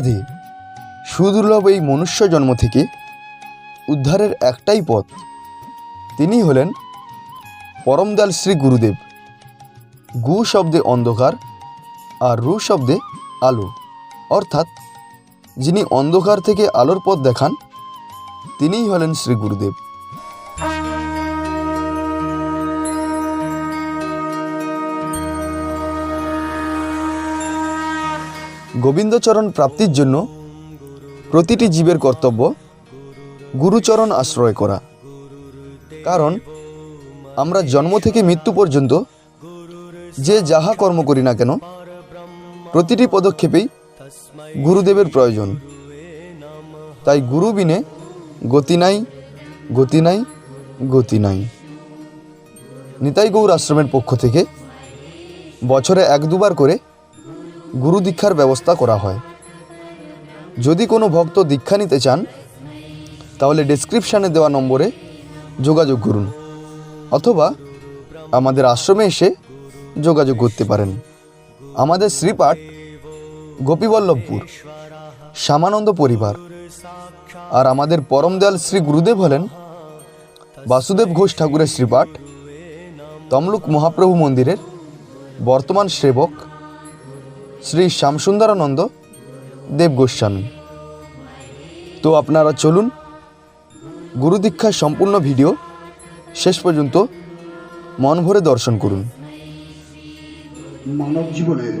রাধে রাধে সুদুর্লভ এই মনুষ্য জন্ম থেকে উদ্ধারের একটাই পথ। তিনি হলেন পরমদাল শ্রী গুরুদেব। গু শব্দে অন্ধকার আর রু শব্দে আলো। অর্থাৎ যিনি অন্ধকার থেকে আলোর পথ দেখান, তিনিই হলেন শ্রী গুরুদেব। গোবিন্দচরণ প্রাপ্তির জন্য প্রতিটি জীবের কর্তব্য গুরুচরণ আশ্রয় করা। কারণ আমরা জন্ম থেকে মৃত্যু পর্যন্ত যে যাহা কর্ম করি না কেন, প্রতিটি পদক্ষেপেই গুরুদেবের প্রয়োজন। তাই গুরু বিনে গতি নাই গতি নাই গতি নাই। নিতাই গৌর আশ্রমের পক্ষ থেকে বছরে এক দুবার করে গুরু দীক্ষার ব্যবস্থা করা হয়। যদি কোনো ভক্ত দীক্ষা নিতে চান, তাহলে ডেসক্রিপশানে দেওয়া নম্বরে যোগাযোগ করুন, অথবা আমাদের আশ্রমে এসে যোগাযোগ করতে পারেন। আমাদের শ্রীপাঠ গোপীবল্লভপুর, শ্যামানন্দ পরিবার আর আমাদের পরম পরমদয়াল শ্রী গুরুদেব হলেন বাসুদেব ঘোষ ঠাকুরের শ্রীপাঠ, তমলুক মহাপ্রভু মন্দিরের বর্তমান সেবক শ্রী শ্যামসুন্দরানন্দ দেব গোস্বামী। তো আপনারা চলুন, গুরু দীক্ষার সম্পূর্ণ ভিডিও শেষ পর্যন্ত মন ভরে দর্শন করুন। মানব জীবনের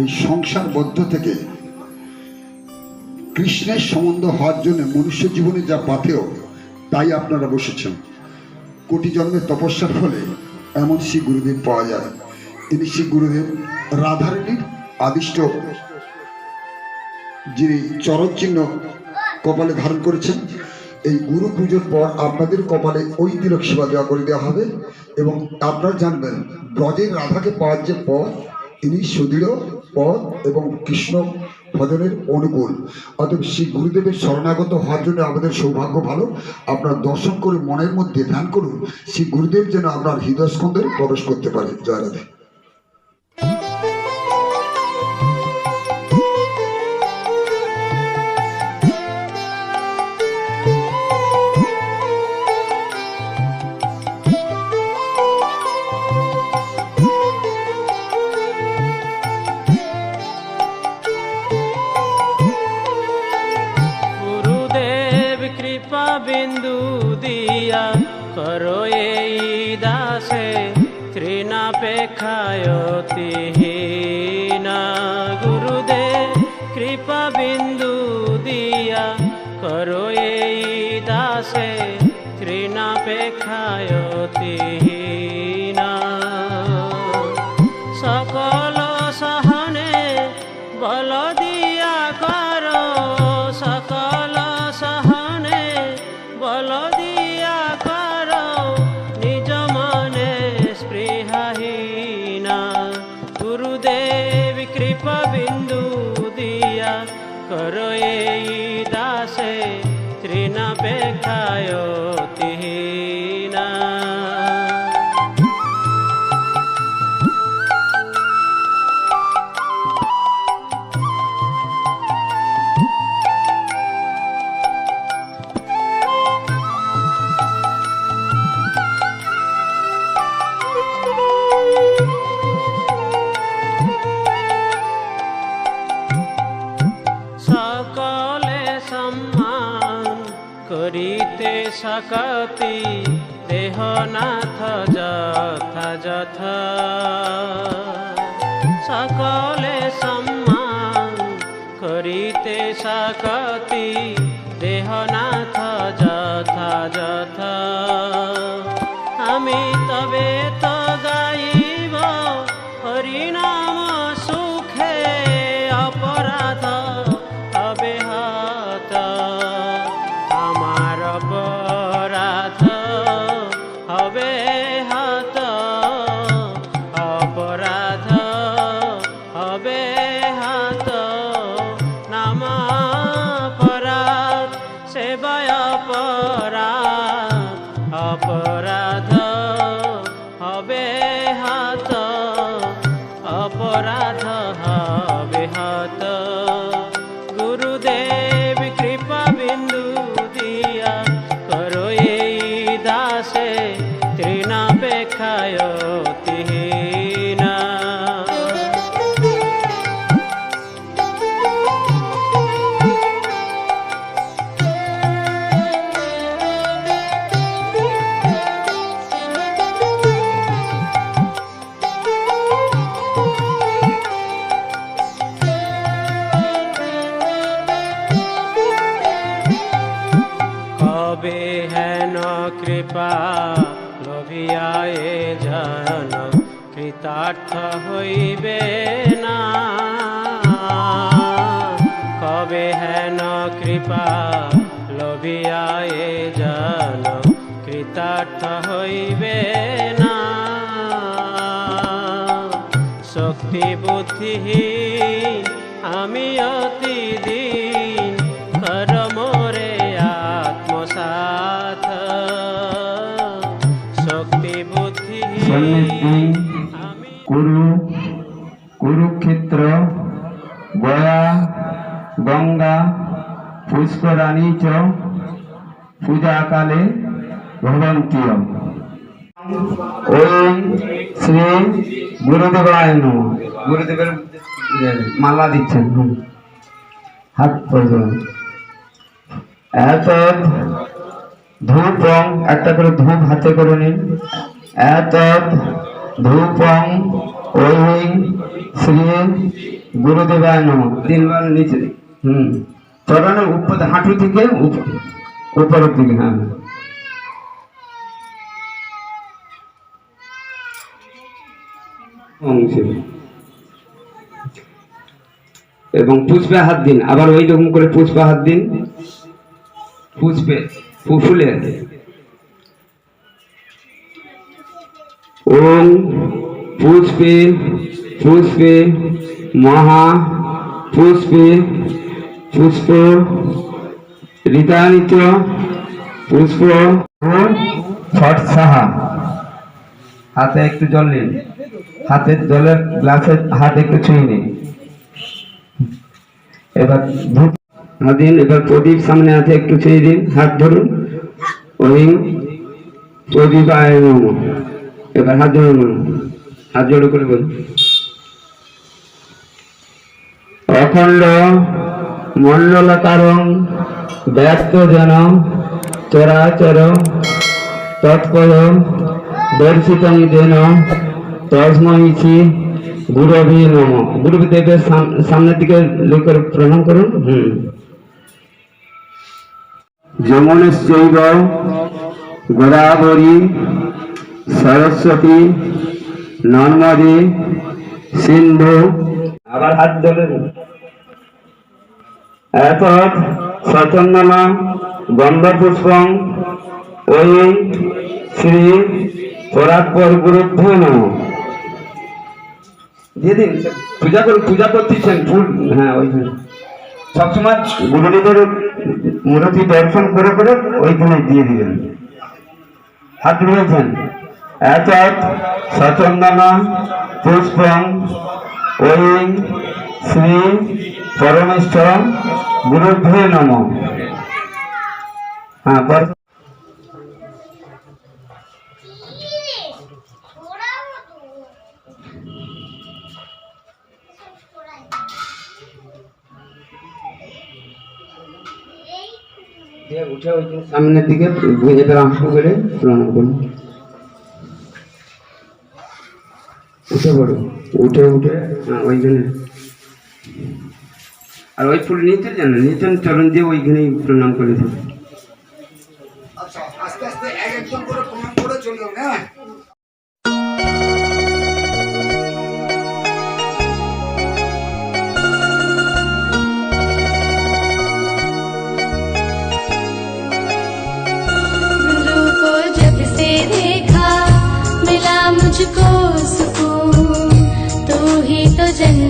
এই সংসারবদ্ধ থেকে কৃষ্ণের সম্বন্ধ হওয়ার জন্য মনুষ্য জীবনে যা পাথেও তাই আপনারা বসেছেন। কোটি জন্মের তপস্যার ফলে এমন শ্রী গুরুদেব পাওয়া যায়। তিনি শ্রী গুরুদেব রাধারণীর আদিষ্ট যিনি চিহ্ন কপালে ধারণ করেছেন, এই গুরু পুজোর পর আপনাদের কপালে ওই তিলক সেবা দেওয়া করে দেওয়া হবে এবং আপনারা জানবেন ব্রজের রাধাকে পাওয়ার যে পথ, তিনি সুদৃঢ় পথ এবং কৃষ্ণ ভজনের অনুকূল। অতএব শ্রী গুরুদেবের শরণাগত হওয়ার জন্য আমাদের সৌভাগ্য ভালো। আপনার দর্শন করে মনের মধ্যে ধ্যান করুন। শ্রী গুরুদেব যেন আপনার হৃদয়স্কন্ধে প্রবেশ করতে পারে। জয় করো এই দাসে তৃণাপেক্ষায়তিহীনা গুরুদেব কৃপা বিন্দু দিয়া করো এই দাসে তৃণাপেক্ষায়তিহীনা সকতি দেহনাথ যথা যথা। সকলে সম্মান করিতে সকতি দেহনাথ যথা যথ। আমি তবে তো লোভিয়ায় জন, কৃতার্থ হইবে না। কবে হেন কৃপা লোভিয়ায় জন, কৃতার্থ হইবে না। শক্তি বুদ্ধিহীন আমি অতি দিন কর আত্মসাথ কুরু কুরুক্ষেত্র গয়া গঙ্গা পুষ্করাণী চ পূজাকালে ভবন্তি ওম শ্রী গুরুদেবায় নম। গুরুদেবের মালা দিচ্ছেন হাত পর্যন্ত এত রং একটা করে ধূপ হাতে করে নিন। এত ধূপং ওই শ্রী গুরুদেবায় নম তিনবার নিচে। হুম। চরণের উপর হাঁটু থেকে উপ- উপরের দিকে হ্যাঁ। এবং পুষ্পে হাত দিন। আবার ওই রকম করে পুষ্পে হাত দিন। পুষ্পে ফুলে। ওম পুষ্পে পুষ্পে মহা পুষ্পে পুষ্প ঋতানিত পুষ্প ও ছট সাহা। হাতে একটু জল নিন। হাতে জলের গ্লাসে হাত একটু ছুঁয়ে নিন। এবার ধূপ দিন, এবার প্রদীপ সামনে আছে, একটু ছুঁয়ে দিন। হাত ধরুন। ওই প্রদীপ আয় এবার হাত জোড়ো করুন হাত জোড়ো করে বলুন। অখণ্ড মণ্ডল কারণ ব্যস্ত জন চরাচর তৎপর দর্শিতং যেন তসময়িছি গুরবি নম। গুরুদেবের সাম- সামনের দিকে লোকের করে প্রণাম করুন। হুম। যমনশ্চৈব গোদাবরী সরস্বতী নর্মদে সিন্ধু। আবার হাত ধরেন এরপর সচন্দনা গন্ধপুষ্পং ওই শ্রী পরাৎপর গুরুদ্ধ নম দিয়ে দিন পূজা করে পূজা করতেছেন ফুল। হ্যাঁ ওইখানে সবসময় গুরুদেবের মূর্তি দর্শন করে করে ওইখানে দিয়ে দিবেন হাত ধুয়েছেন। এত সচন্দন পুষ্পং ওই শ্রী পরমেশ্বর গুরুভ্যে নম। হ্যাঁ উঠে ওই সামনের দিকে এবার আঁকু করে প্রণাম করুন। উঠে পড়ো উঠে উঠে ওইখানে। আর ওই ফুল নিতে জানো? নিচে চরণ দিয়ে ওইখানেই প্রণাম করে দেবে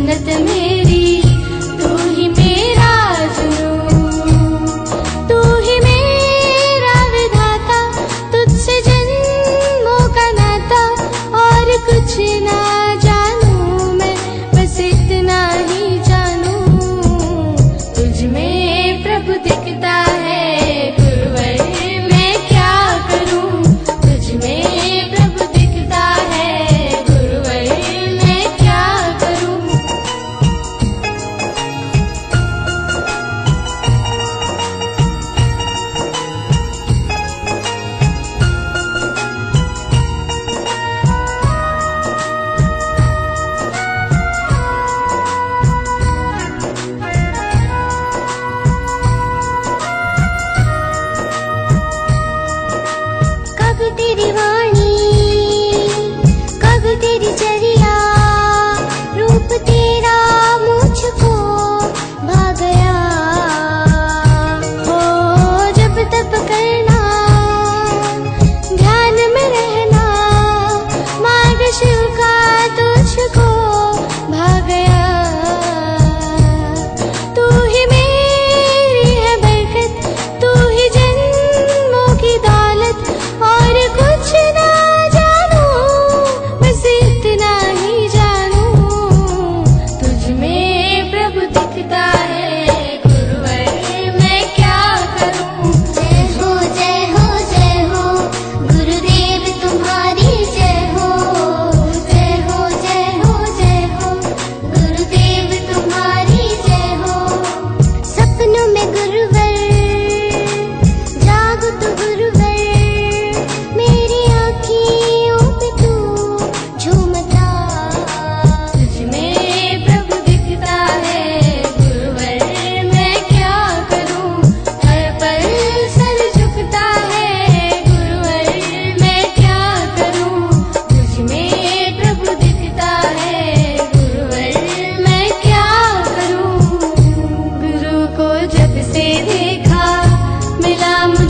जन्नत मेरी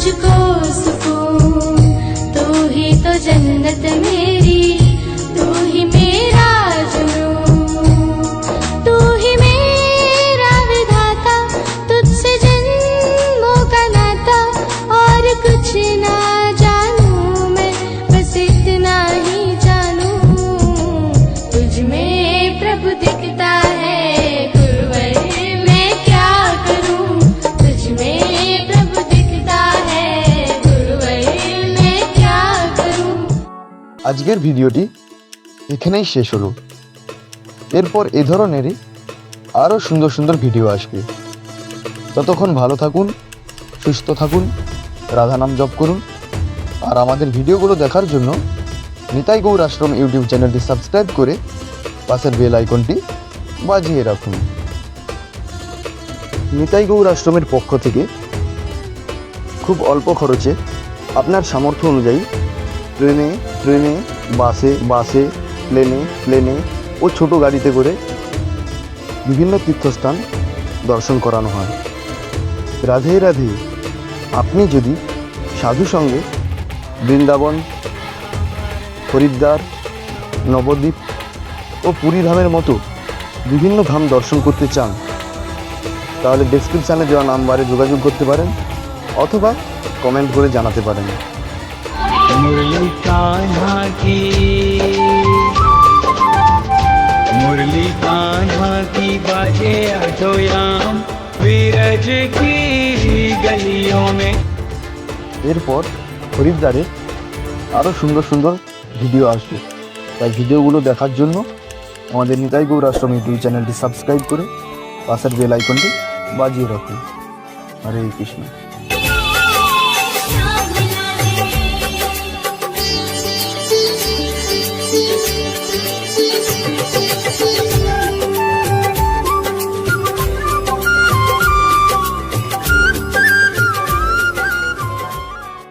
मुझको सुकून तू ही तो जन्नत में আজকের ভিডিওটি এখানেই শেষ হলো। এরপর এ ধরনেরই আরও সুন্দর সুন্দর ভিডিও আসবে। ততক্ষণ ভালো থাকুন, সুস্থ থাকুন, রাধা নাম জপ করুন। আর আমাদের ভিডিওগুলো দেখার জন্য নিতাই গৌর আশ্রম ইউটিউব চ্যানেলটি সাবস্ক্রাইব করে পাশের বেল আইকনটি বাজিয়ে রাখুন। নিতাই গৌর আশ্রমের পক্ষ থেকে খুব অল্প খরচে আপনার সামর্থ্য অনুযায়ী ট্রেনে ট্রেনে, বাসে বাসে, প্লেনে প্লেনে ও ছোট গাড়িতে করে বিভিন্ন তীর্থস্থান দর্শন করানো হয়। রাধে রাধে, আপনি যদি সাধু সঙ্গে বৃন্দাবন, হরিদ্বার, নবদ্বীপ ও পুরী ধামের মতো বিভিন্ন ধাম দর্শন করতে চান, তাহলে ডেসক্রিপশানে দেওয়া নাম্বারে যোগাযোগ করতে পারেন অথবা কমেন্ট করে জানাতে পারেন। मुरली कान्हा की मुरली कान्हा की बाजे अठोयाम वीरज की गलियों में এরপর হরিদ্বারে আরও সুন্দর সুন্দর ভিডিও আসবে তাই ভিডিওগুলো দেখার জন্য আমাদের নিতাই গৌর আশ্রম ইউটিউব চ্যানেলটি সাবস্ক্রাইব করে পাশের বেল আইকনটি বাজিয়ে রাখুন হরে কৃষ্ণ